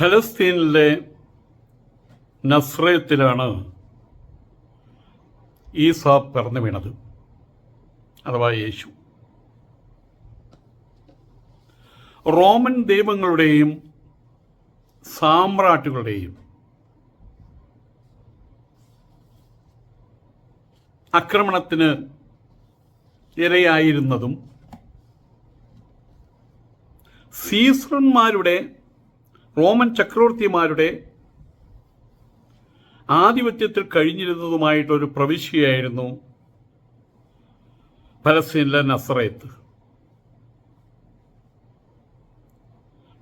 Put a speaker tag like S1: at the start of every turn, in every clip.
S1: ഫലസ്തീനിലെ നസ്രയത്തിലാണ് ഈസ പിറന്നു വീണത് അഥവാ യേശു. റോമൻ ദൈവങ്ങളുടെയും സാമ്രാട്ടുകളുടെയും ആക്രമണത്തിന് ഇരയായിരുന്നതും സീസറന്മാരുടെ റോമൻ ചക്രവർത്തിമാരുടെ ആധിപത്യത്തിൽ കഴിഞ്ഞിരുന്നതുമായിട്ടൊരു പ്രവിശ്യയായിരുന്നു പലസ്തീനിലെ നസറേത്ത്.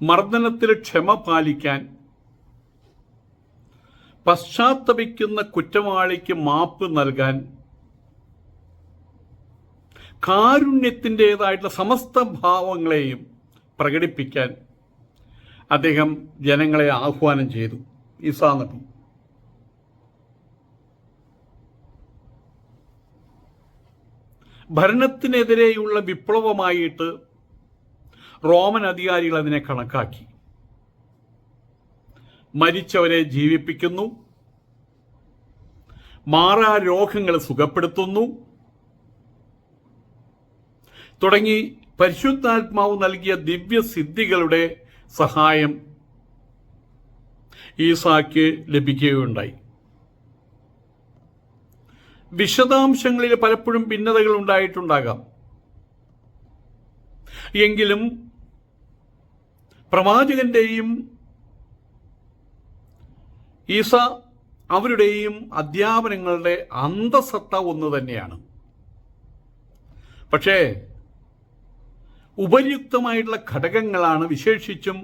S1: മർദ്ദനത്തിൽ ക്ഷമ പാലിക്കാൻ പശ്ചാത്തപിക്കുന്ന കുറ്റവാളിക്ക് മാപ്പ് നൽകാൻ കാരുണ്യത്തിന്റെതായിട്ടുള്ള സമസ്ത ഭാവങ്ങളെയും പ്രകടിപ്പിക്കാൻ അദ്ദേഹം ജനങ്ങളെ ആഹ്വാനം ചെയ്തു. ഈസാ നബി. ഭരണത്തിനെതിരെയുള്ള വിപ്ലവമായിട്ട് റോമൻ അധികാരികൾ അതിനെ കണക്കാക്കി. മരിച്ചവരെ ജീവിപ്പിക്കുന്നു. മാറാ രോഗങ്ങൾ സുഖപ്പെടുത്തുന്നു. തുടങ്ങി പരിശുദ്ധാത്മാവ് നൽകിയ ദിവ്യസിദ്ധികളുടെ സഹായം ഈസാക്ക് ലഭിക്കുകയുണ്ടായി. വിശദാംശങ്ങളിൽ പലപ്പോഴും ഭിന്നതകൾ ഉണ്ടായിട്ടുണ്ടാകാം. എങ്കിലും പ്രവാചകന്റെയും ഈസ അവരുടെയും അധ്യാപനങ്ങളുടെ അന്തസത്ത ഒന്ന് തന്നെയാണ്. പക്ഷേ ഉപയുക്തമായിട്ടുള്ള ഘടകങ്ങളാണ് വിശേഷിച്ചും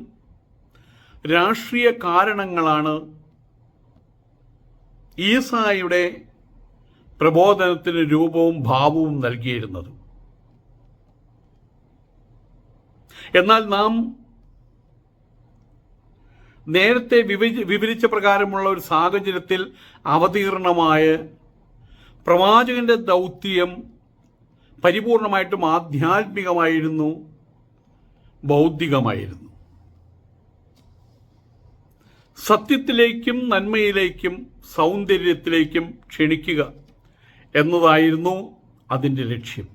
S1: രാഷ്ട്രീയ കാരണങ്ങളാണ് ഈസായുടെ പ്രബോധനത്തിന് രൂപവും ഭാവവും നൽകിയിരുന്നത്. എന്നാൽ നാം നേരത്തെ വിവരി വിവരിച്ച പ്രകാരമുള്ള ഒരു സാഹചര്യത്തിൽ അവതീർണമായ പ്രവാചകന്റെ ദൗത്യം പരിപൂർണമായിട്ടും ആധ്യാത്മികമായിരുന്നു ബൗദ്ധികമായിരുന്നു. സത്യത്തിലേക്കും നന്മയിലേക്കും സൗന്ദര്യത്തിലേക്കും ക്ഷണിക്കുക എന്നതായിരുന്നു അതിന്റെ ലക്ഷ്യം.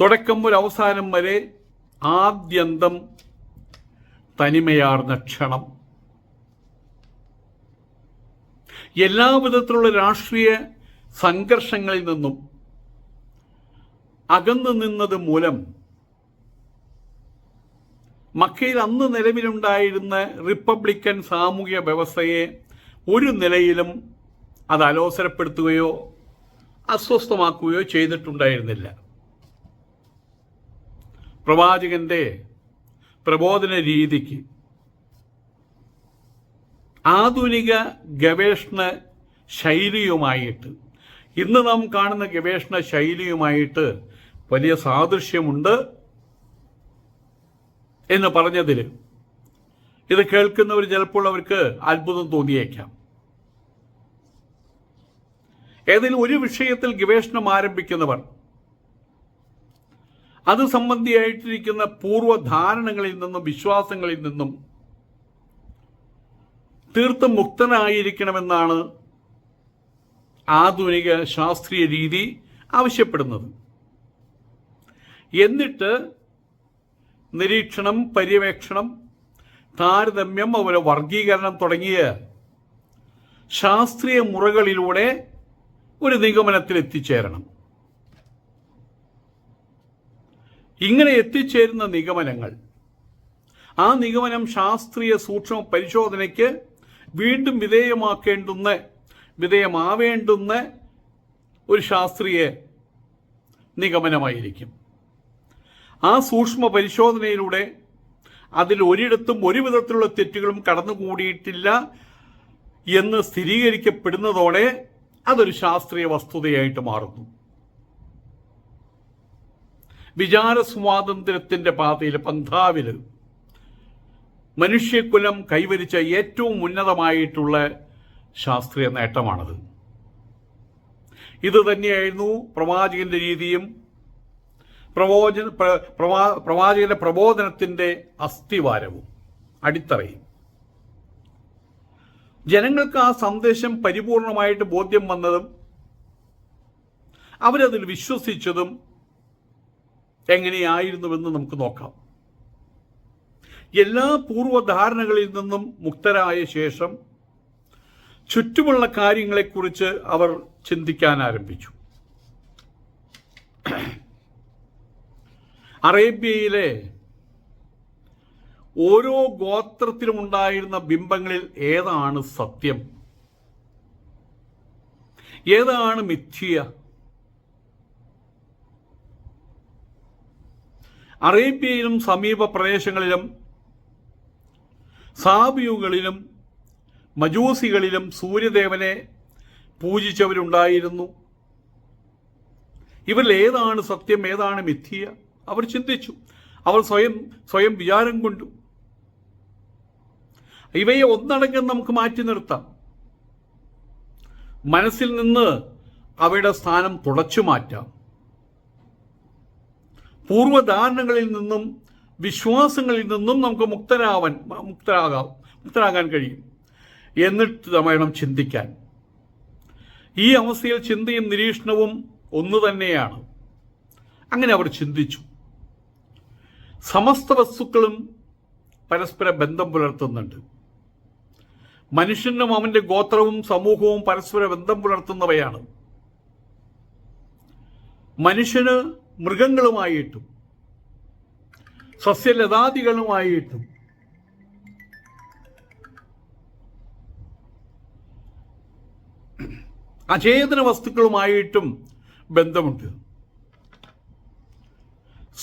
S1: തുടക്കം ഒരു അവസാനം വരെ ആദ്യന്തം തനിമയാർന്ന ക്ഷണം. എല്ലാ വിധത്തിലുള്ള രാഷ്ട്രീയ സംഘർഷങ്ങളിൽ നിന്നും അകന്നു നിന്നത് മൂലം മക്കയിൽ അന്ന് നിലവിലുണ്ടായിരുന്ന റിപ്പബ്ലിക്കൻ സാമൂഹ്യ വ്യവസ്ഥയെ ഒരു നിലയിലും അത് അലോസരപ്പെടുത്തുകയോ അസ്വസ്ഥമാക്കുകയോ ചെയ്തിട്ടുണ്ടായിരുന്നില്ല. പ്രവാചകന്റെ പ്രബോധന രീതിക്ക് ആധുനിക ഗവേഷണ ശൈലിയുമായിട്ട് ഇന്ന് നാം കാണുന്ന ഗവേഷണ ശൈലിയുമായിട്ട് വലിയ സാദൃശ്യമുണ്ട് എന്ന് പറഞ്ഞതിൽ ഇത് കേൾക്കുന്നവർ ചിലപ്പോൾ അവർക്ക് അത്ഭുതം തോന്നിയേക്കാം. ഏതെങ്കിലും ഒരു വിഷയത്തിൽ ഗവേഷണം ആരംഭിക്കുന്നവർ അത് സംബന്ധിയായിട്ടിരിക്കുന്ന പൂർവധാരണകളിൽ നിന്നും വിശ്വാസങ്ങളിൽ നിന്നും തീർത്തും മുക്തനായിരിക്കണമെന്നാണ് ആധുനിക ശാസ്ത്രീയ രീതി ആവശ്യപ്പെടുന്നത്. എന്നിട്ട് നിരീക്ഷണം പര്യവേക്ഷണം താരതമ്യം അതുപോലെ വർഗീകരണം തുടങ്ങിയ ശാസ്ത്രീയ മുറകളിലൂടെ ഒരു നിഗമനത്തിൽ എത്തിച്ചേരണം ഇങ്ങനെ എത്തിച്ചേരുന്ന നിഗമനങ്ങൾ ആ നിഗമനം ശാസ്ത്രീയ സൂക്ഷ്മ പരിശോധനയ്ക്ക് വീണ്ടും വിധേയമാക്കേണ്ടുന്ന വിധേയമാവേണ്ടുന്ന ഒരു ശാസ്ത്രീയ നിഗമനമായിരിക്കും. ആ സൂക്ഷ്മ പരിശോധനയിലൂടെ അതിൽ ഒരിടത്തും ഒരു വിധത്തിലുള്ള തെറ്റുകളും കടന്നുകൂടിയിട്ടില്ല എന്ന് സ്ഥിരീകരിക്കപ്പെടുന്നതോടെ അതൊരു ശാസ്ത്രീയ വസ്തുതയായിട്ട് മാറുന്നു. വിചാര സ്വാതന്ത്ര്യത്തിന്റെ പാതയിൽ പന്ഥാവിൽ മനുഷ്യകുലം കൈവരിച്ച ഏറ്റവും ഉന്നതമായിട്ടുള്ള ശാസ്ത്രീയ നേട്ടമാണത്. ഇത് തന്നെയായിരുന്നു പ്രവാചകന്റെ രീതിയും പ്രവോചന പ്രവാ- പ്രവാചകന്റെ പ്രബോധനത്തിന്റെ അസ്ഥിവാരവും അടിത്തറയും. ജനങ്ങൾക്ക് ആ സന്ദേശം പരിപൂർണമായിട്ട് ബോധ്യം വന്നതും അവരതിൽ വിശ്വസിച്ചതും എങ്ങനെയായിരുന്നുവെന്ന് നമുക്ക് നോക്കാം. എല്ലാ പൂർവധാരണകളിൽ നിന്നും മുക്തരായ ശേഷം ചുറ്റുമുള്ള കാര്യങ്ങളെക്കുറിച്ച് അവർ ചിന്തിക്കാൻ ആരംഭിച്ചു. അറേബ്യയിലെ ഓരോ ഗോത്രത്തിലും ഉണ്ടായിരുന്ന ബിംബങ്ങളിൽ ഏതാണ് സത്യം? ഏതാണ് മിഥ്യ? അറേബ്യയിലും സമീപ പ്രദേശങ്ങളിലും സാബിയുകളിലും മജൂസികളിലും സൂര്യദേവനെ പൂജിച്ചവരുണ്ടായിരുന്നു. ഇവരിൽ ഏതാണ് സത്യം ഏതാണ് മിഥ്യ? അവർ ചിന്തിച്ചു. അവർ സ്വയം സ്വയം വിചാരം കൊണ്ടു. ഇവയെ ഒന്നടങ്കം നമുക്ക് മാറ്റി നിർത്താം. മനസ്സിൽ നിന്ന് അവയുടെ സ്ഥാനം തുടച്ചു മാറ്റാം. പൂർവധാരണകളിൽ നിന്നും വിശ്വാസങ്ങളിൽ നിന്നും നമുക്ക് മുക്തരാവാൻ മുക്തരാകാം മുക്തരാകാൻ കഴിയും. എന്നിട്ട് വേണം ചിന്തിക്കാൻ. ഈ അവസ്ഥയിൽ ചിന്തയും നിരീക്ഷണവും ഒന്നു തന്നെയാണ്. അങ്ങനെ അവർ ചിന്തിച്ചു. സമസ്ത വസ്തുക്കളും പരസ്പര ബന്ധം പുലർത്തുന്നുണ്ട്. മനുഷ്യനും അവന്റെ ഗോത്രവും സമൂഹവും പരസ്പര ബന്ധം പുലർത്തുന്നവയാണ്. മനുഷ്യന് മൃഗങ്ങളുമായിട്ടും സസ്യലതാദികളുമായിട്ടും അചേതന വസ്തുക്കളുമായിട്ടും ബന്ധമുണ്ട്.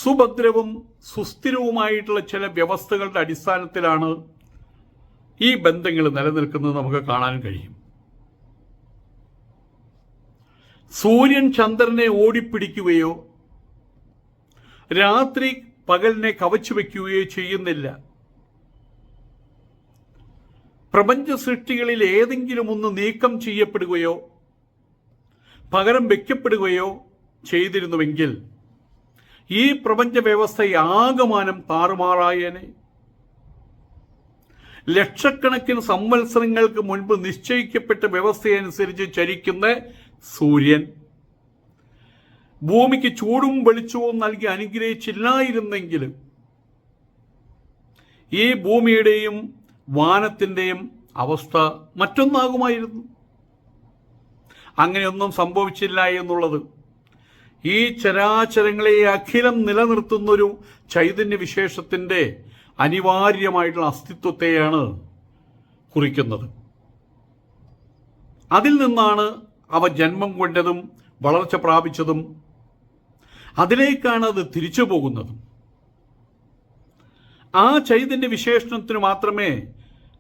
S1: സുഭദ്രവും സുസ്ഥിരവുമായിട്ടുള്ള ചില വ്യവസ്ഥകളുടെ അടിസ്ഥാനത്തിലാണ് ഈ ബന്ധങ്ങൾ നിലനിൽക്കുന്നത് നമുക്ക് കാണാൻ കഴിയും. സൂര്യൻ ചന്ദ്രനെ ഓടിപ്പിടിക്കുകയോ രാത്രി പകലിനെ കവച്ചു വയ്ക്കുകയോ ചെയ്യുന്നില്ല. പ്രപഞ്ച സൃഷ്ടികളിൽ ഏതെങ്കിലും ഒന്ന് നീക്കം ചെയ്യപ്പെടുകയോ പകരം വയ്ക്കപ്പെടുകയോ ചെയ്തിരുന്നുവെങ്കിൽ ഈ പ്രപഞ്ച വ്യവസ്ഥ ആകമാനം താറുമാറായേനെ. ലക്ഷക്കണക്കിന് സംവത്സരങ്ങൾക്ക് മുൻപ് നിശ്ചയിക്കപ്പെട്ട വ്യവസ്ഥയനുസരിച്ച് ചരിക്കുന്ന സൂര്യൻ. ഭൂമിക്ക് ചൂടും വെളിച്ചവും നൽകി അനുഗ്രഹിച്ചില്ലായിരുന്നെങ്കിൽ ഈ ഭൂമിയുടെയും വാനത്തിന്റെയും അവസ്ഥ മറ്റൊന്നാകുമായിരുന്നു. അങ്ങനെയൊന്നും സംഭവിച്ചില്ല എന്നുള്ളത് ഈ ചരാചരങ്ങളെ അഖിലം നിലനിർത്തുന്നൊരു ചൈതന്യ വിശേഷത്തിന്റെ അനിവാര്യമായിട്ടുള്ള അസ്തിത്വത്തെയാണ് കുറിക്കുന്നത്. അതിൽ നിന്നാണ് അവ ജന്മം കൊണ്ടതും വളർച്ച പ്രാപിച്ചതും അതിലേക്കാണ് അത് തിരിച്ചു പോകുന്നതും. ആ ചൈതന്യ വിശേഷണത്തിന് മാത്രമേ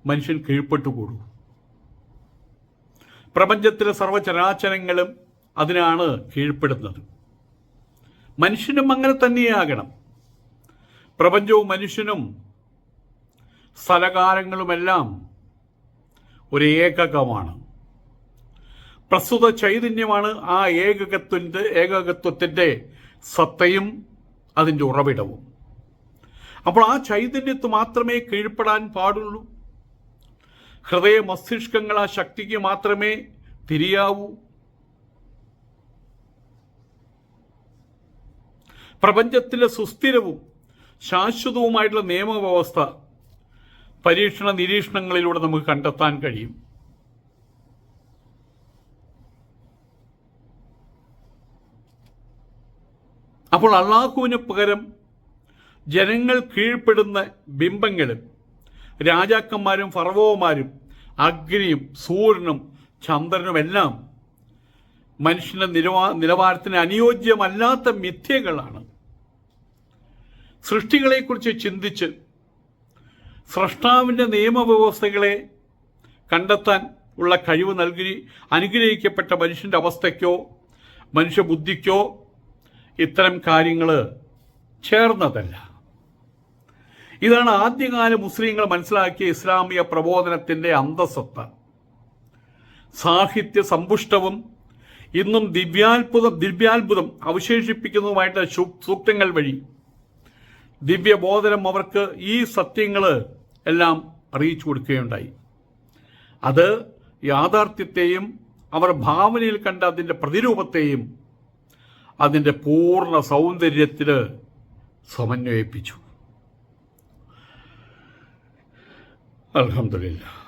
S1: മനുഷ്യൻ കീഴ്പ്പെട്ടുകൂടൂ. പ്രപഞ്ചത്തിലെ സർവചരാചരങ്ങളും അതിനാണ് കീഴ്പ്പെടുന്നത്. മനുഷ്യനും അങ്ങനെ തന്നെയാകണം. പ്രപഞ്ചവും മനുഷ്യനും സ്ഥലകാലങ്ങളുമെല്ലാം ഒരു ഏകകമാണ്. പ്രസ്തുത ചൈതന്യമാണ് ആ ഏകകത്വ ഏകകത്വത്തിന്റെ സത്തയും അതിന്റെ ഉറവിടവും. അപ്പോൾ ആ ചൈതന്യത്ത് മാത്രമേ കീഴ്പ്പെടാൻ പാടുള്ളൂ. ഹൃദയ മസ്തിഷ്കങ്ങൾ ആ ശക്തിക്ക് മാത്രമേ തിരിയാവൂ. പ്രപഞ്ചത്തിലെ സുസ്ഥിരവും ശാശ്വതവുമായിട്ടുള്ള നിയമവ്യവസ്ഥ പരീക്ഷണ നിരീക്ഷണങ്ങളിലൂടെ നമുക്ക് കണ്ടെത്താൻ കഴിയും. അപ്പോൾ അള്ളാഹുവിന് പകരം ജനങ്ങൾ കീഴ്പ്പെടുന്ന ബിംബങ്ങളും രാജാക്കന്മാരും ഫറവോമാരും അഗ്നിയും സൂര്യനും ചന്ദ്രനുമെല്ലാം മനുഷ്യന്റെ നിലവാ നിലവാരത്തിന് അനുയോജ്യമല്ലാത്ത മിഥ്യകളാണ്. സൃഷ്ടികളെക്കുറിച്ച് ചിന്തിച്ച് സ്രഷ്ടാവിന്റെ നിയമവ്യവസ്ഥകളെ കണ്ടെത്താൻ ഉള്ള കഴിവ് നൽകി അനുഗ്രഹിക്കപ്പെട്ട മനുഷ്യന്റെ അവസ്ഥയ്ക്കോ മനുഷ്യബുദ്ധിക്കോ ഇത്തരം കാര്യങ്ങൾ ചേർന്നതല്ല. ഇതാണ് ആദ്യകാല മുസ്ലിങ്ങൾ മനസ്സിലാക്കിയ ഇസ്ലാമിക പ്രബോധനത്തിന്റെ അന്തസ്സത്ത സാഹിത്യ സമ്പുഷ്ടവും ഇന്നും ദിവ്യാത്ഭുതം ദിവ്യാത്ഭുതം അവശേഷിപ്പിക്കുന്നതുമായിട്ട് സൂക്തങ്ങൾ വഴി ദിവ്യബോധനം അവർക്ക് ഈ സത്യങ്ങൾ എല്ലാം അറിയിച്ചു കൊടുക്കുകയുണ്ടായി. അത് യാഥാർത്ഥ്യത്തെയും അവർ ഭാവനയിൽ കണ്ട അതിന്റെ പ്രതിരൂപത്തെയും അതിന്റെ പൂർണ സൗന്ദര്യത്തിൽ സമന്വയിപ്പിച്ചു. അലഹമില്ല